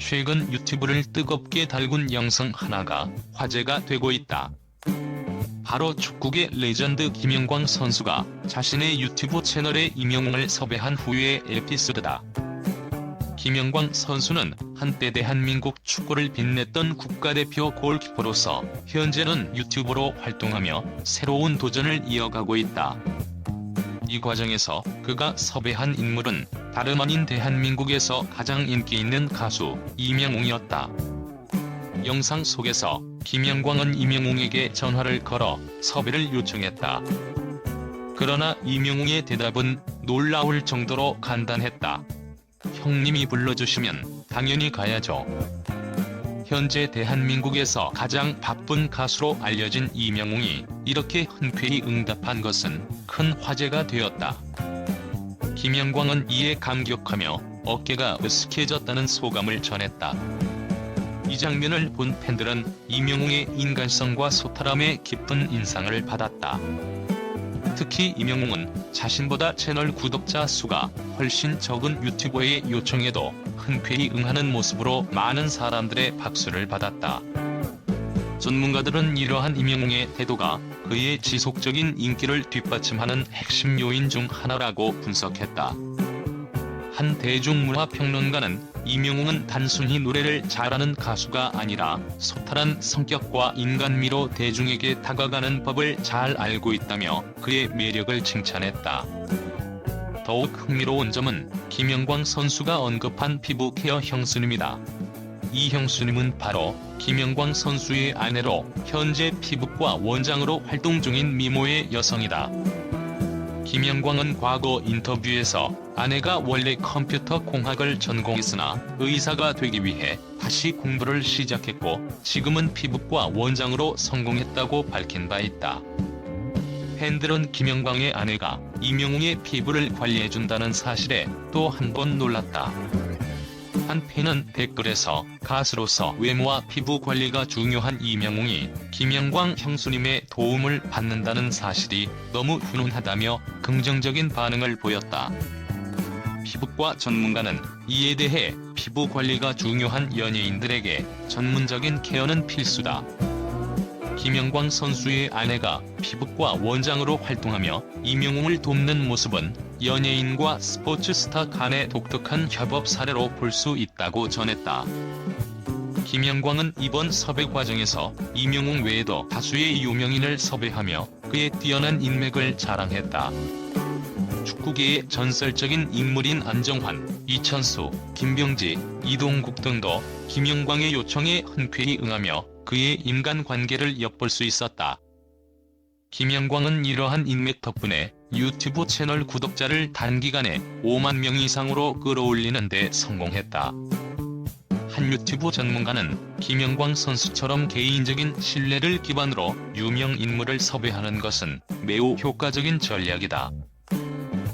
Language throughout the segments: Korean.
최근 유튜브를 뜨겁게 달군 영상 하나가 화제가 되고 있다. 바로 축구계 레전드 김영광 선수가 자신의 유튜브 채널에 임영웅을 섭외한 후의 에피소드다. 김영광 선수는 한때 대한민국 축구를 빛냈던 국가대표 골키퍼로서 현재는 유튜버로 활동하며 새로운 도전을 이어가고 있다. 이 과정에서 그가 섭외한 인물은 다름 아닌 대한민국에서 가장 인기 있는 가수 이명웅이었다. 영상 속에서 김영광은 이명웅에게 전화를 걸어 섭외를 요청했다. 그러나 이명웅의 대답은 놀라울 정도로 간단했다. 형님이 불러주시면 당연히 가야죠. 현재 대한민국에서 가장 바쁜 가수로 알려진 이명웅이 이렇게 흔쾌히 응답한 것은 큰 화제가 되었다. 김영광은 이에 감격하며 어깨가 으스해졌다는 소감을 전했다. 이 장면을 본 팬들은 이명웅의 인간성과 소탈함에 깊은 인상을 받았다. 특히 이명웅은 자신보다 채널 구독자 수가 훨씬 적은 유튜버의 요청에도 흔쾌히 응하는 모습으로 많은 사람들의 박수를 받았다. 전문가들은 이러한 이명웅의 태도가 그의 지속적인 인기를 뒷받침하는 핵심 요인 중 하나라고 분석했다. 한 대중문화 평론가는 이명웅은 단순히 노래를 잘하는 가수가 아니라 소탈한 성격과 인간미로 대중에게 다가가는 법을 잘 알고 있다며 그의 매력을 칭찬했다. 더욱 흥미로운 점은 김영광 선수가 언급한 피부 케어 형수님이다. 이 형수님은 바로 김영광 선수의 아내로 현재 피부과 원장으로 활동 중인 미모의 여성이다. 김영광은 과거 인터뷰에서 아내가 원래 컴퓨터 공학을 전공했으나 의사가 되기 위해 다시 공부를 시작했고 지금은 피부과 원장으로 성공했다고 밝힌 바 있다. 팬들은 김영광의 아내가 이명웅의 피부를 관리해준다는 사실에 또 한 번 놀랐다. 한 팬은 댓글에서 가수로서 외모와 피부 관리가 중요한 이명웅이 김영광 형수님의 도움을 받는다는 사실이 너무 훈훈하다며 긍정적인 반응을 보였다. 피부과 전문가는 이에 대해 피부 관리가 중요한 연예인들에게 전문적인 케어는 필수다. 김영광 선수의 아내가 피부과 원장으로 활동하며 이명웅을 돕는 모습은 연예인과 스포츠 스타 간의 독특한 협업 사례로 볼 수 있다고 전했다. 김영광은 이번 섭외 과정에서 이명웅 외에도 다수의 유명인을 섭외하며 그의 뛰어난 인맥을 자랑했다. 축구계의 전설적인 인물인 안정환, 이천수, 김병지, 이동국 등도 김영광의 요청에 흔쾌히 응하며 그의 인간관계를 엿볼 수 있었다. 김영광은 이러한 인맥 덕분에 유튜브 채널 구독자를 단기간에 5만 명 이상으로 끌어올리는 데 성공했다. 한 유튜브 전문가는 김영광 선수처럼 개인적인 신뢰를 기반으로 유명 인물을 섭외하는 것은 매우 효과적인 전략이다.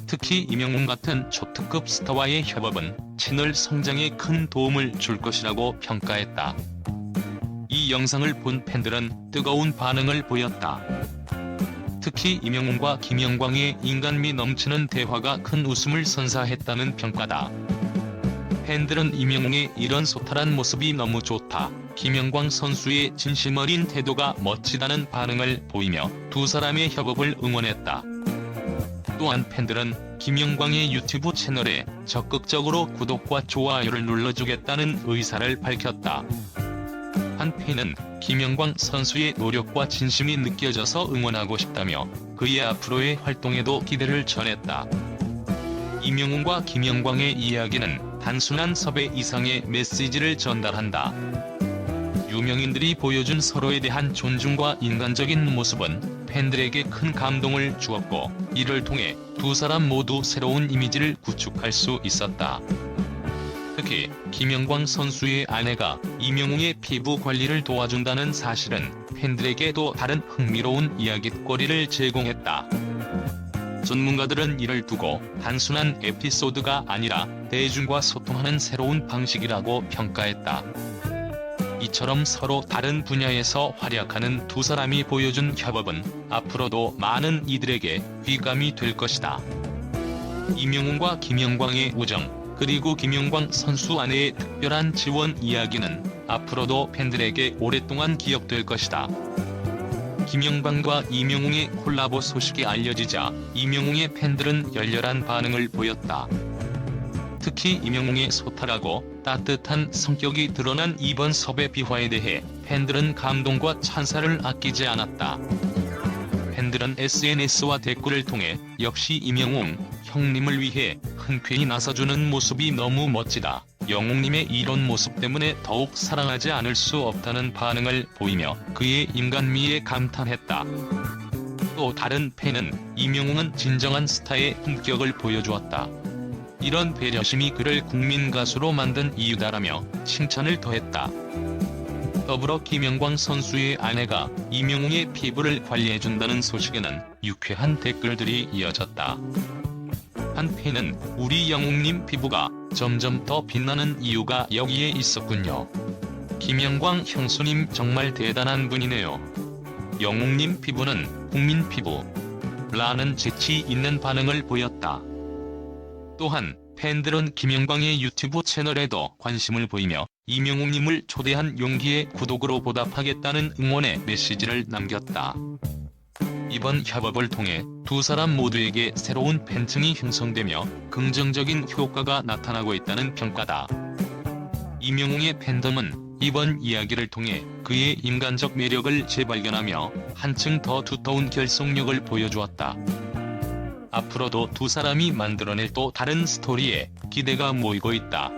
특히 이명웅 같은 초특급 스타와의 협업은 채널 성장에 큰 도움을 줄 것이라고 평가했다. 이 영상을 본 팬들은 뜨거운 반응을 보였다. 특히 이명웅과 김영광의 인간미 넘치는 대화가 큰 웃음을 선사했다는 평가다. 팬들은 이명웅의 이런 소탈한 모습이 너무 좋다. 김영광 선수의 진심 어린 태도가 멋지다는 반응을 보이며 두 사람의 협업을 응원했다. 또한 팬들은 김영광의 유튜브 채널에 적극적으로 구독과 좋아요를 눌러주겠다는 의사를 밝혔다. 한 팬은 김영광 선수의 노력과 진심이 느껴져서 응원하고 싶다며 그의 앞으로의 활동에도 기대를 전했다. 이명웅과 김영광의 이야기는 단순한 섭외 이상의 메시지를 전달한다. 유명인들이 보여준 서로에 대한 존중과 인간적인 모습은 팬들에게 큰 감동을 주었고 이를 통해 두 사람 모두 새로운 이미지를 구축할 수 있었다. 특히 김영광 선수의 아내가 이명웅의 피부 관리를 도와준다는 사실은 팬들에게 또 다른 흥미로운 이야깃거리를 제공했다. 전문가들은 이를 두고 단순한 에피소드가 아니라 대중과 소통하는 새로운 방식이라고 평가했다. 이처럼 서로 다른 분야에서 활약하는 두 사람이 보여준 협업은 앞으로도 많은 이들에게 귀감이 될 것이다. 이명웅과 김영광의 우정, 그리고 김영광 선수 아내의 특별한 지원 이야기는 앞으로도 팬들에게 오랫동안 기억될 것이다. 김영광과 이명웅의 콜라보 소식이 알려지자 이명웅의 팬들은 열렬한 반응을 보였다. 특히 이명웅의 소탈하고 따뜻한 성격이 드러난 이번 섭외 비화에 대해 팬들은 감동과 찬사를 아끼지 않았다. 팬들은 SNS와 댓글을 통해 역시 이명웅 형님을 위해 흔쾌히 나서주는 모습이 너무 멋지다. 영웅님의 이런 모습 때문에 더욱 사랑하지 않을 수 없다는 반응을 보이며 그의 인간미에 감탄했다. 또 다른 팬은 이명웅은 진정한 스타의 품격을 보여주었다. 이런 배려심이 그를 국민 가수로 만든 이유다라며 칭찬을 더했다. 더불어 김영광 선수의 아내가 이명웅의 피부를 관리해준다는 소식에는 유쾌한 댓글들이 이어졌다. 한 팬은 우리 영웅님 피부가 점점 더 빛나는 이유가 여기에 있었군요. 김영광 형수님 정말 대단한 분이네요. 영웅님 피부는 국민 피부. 라는 재치 있는 반응을 보였다. 또한 팬들은 김영광의 유튜브 채널에도 관심을 보이며 이명웅님을 초대한 용기에 구독으로 보답하겠다는 응원의 메시지를 남겼다. 이번 협업을 통해 두 사람 모두에게 새로운 팬층이 형성되며 긍정적인 효과가 나타나고 있다는 평가다. 이명웅의 팬덤은 이번 이야기를 통해 그의 인간적 매력을 재발견하며 한층 더 두터운 결속력을 보여주었다. 앞으로도 두 사람이 만들어낼 또 다른 스토리에 기대가 모이고 있다.